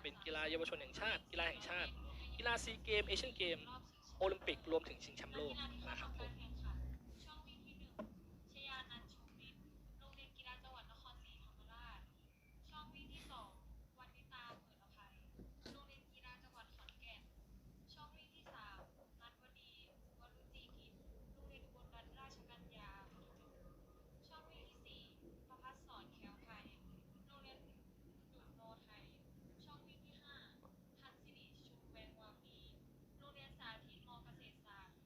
จะเป็นกีฬาเยาวชนแห่งชาติ กีฬาแห่งชาติ กีฬาซีเกมเอเชียนเกม โอลิมปิกรวมถึงชิงแชมป์โลกนะครับผม ช่องวิ่งที่หนึ่งชยานันท์ชูวิทย์โรงเรียนกีฬาจังหวัดนครศรีธรรมราช ช่องวิ่งที่สองวันนิตาเปิดอภัยโรงเรียนกีฬาจังหวัดขอนแก่น ช่องวิ่งที่สามนัทวดีวรุจีกิจโรงเรียนอุบลรัตนราชกัญญาพัทลุงช่องวิ่งที่สี่ประพัฒสอนแคล้วไทยโรงเรียนดุโนไทย ช่องวิ่งที่ห้าทันสิริชูแวงวาปี โรงเรียนสาธิตมเกษตรศาสตร์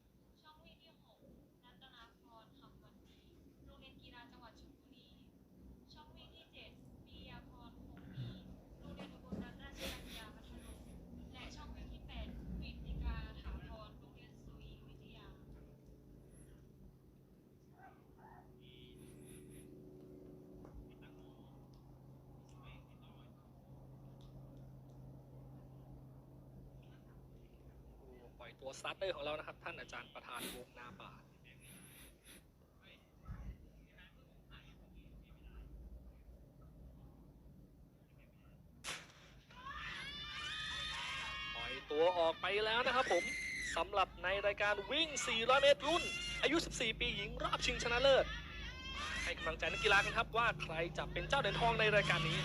ช่องวิ่งที่หกรัตนาพรคำวันดีโรงเรียนกีฬาจังหวัดชลบุรี ช่องวิ่งที่เจ็ดปิยาพรคงมีโรงเรียนอุบลรัตนราชกัญญาพัทลุงและช่องวิ่งที่แปดวิทยาถาวรโรงเรียนสุรีวิทยา ปล่อย ตัวสตาร์เตอร์ของเรานะครับ ท่านอาจารย์ประธานวงนาป่าปล่อยตัวออกไปแล้วนะครับผมสำหรับในรายการวิ่ง 400 เมตรรุ่น อายุ 14 ปีหญิงรอบชิงชนะเลิศ ให้กำลังใจนักกีฬากันครับว่าใครจะเป็นเจ้าเหรียญทองในรายการนี้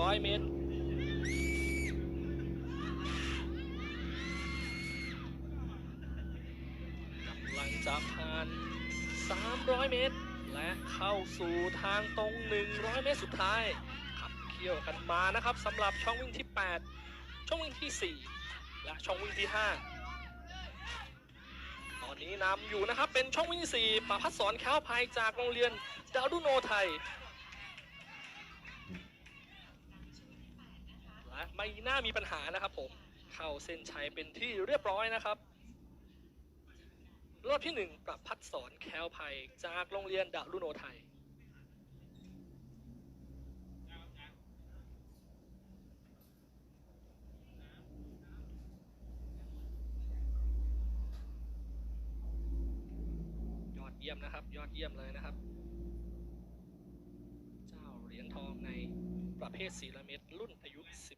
200เมตร กำลังจะผ่าน 300 เมตร และเข้าสู่ทางตรง 100 เมตรสุดท้าย ขับเคี่ยวกันมานะครับสำหรับช่องวิ่งที่ 8 ช่องวิ่งที่ 4 และช่องวิ่งที่ 5 ตอนนี้นำอยู่นะครับเป็นช่องวิ่งที่4ประพัฒสอนแค้วภัยจากโรงเรียนดาวดุโนไทย และไม่น่ามีปัญหานะครับผม เข้าเส้นชัยเป็นที่เรียบร้อยนะครับ รอบที่หนึ่งประพัฒสอนแคลภัยจากโรงเรียนดารุโนไทยยอดเยี่ยมนะครับ ยอดเยี่ยมเลยนะครับ เจ้าเหรียญทองในประเภท400เมตรรุ่นอายุ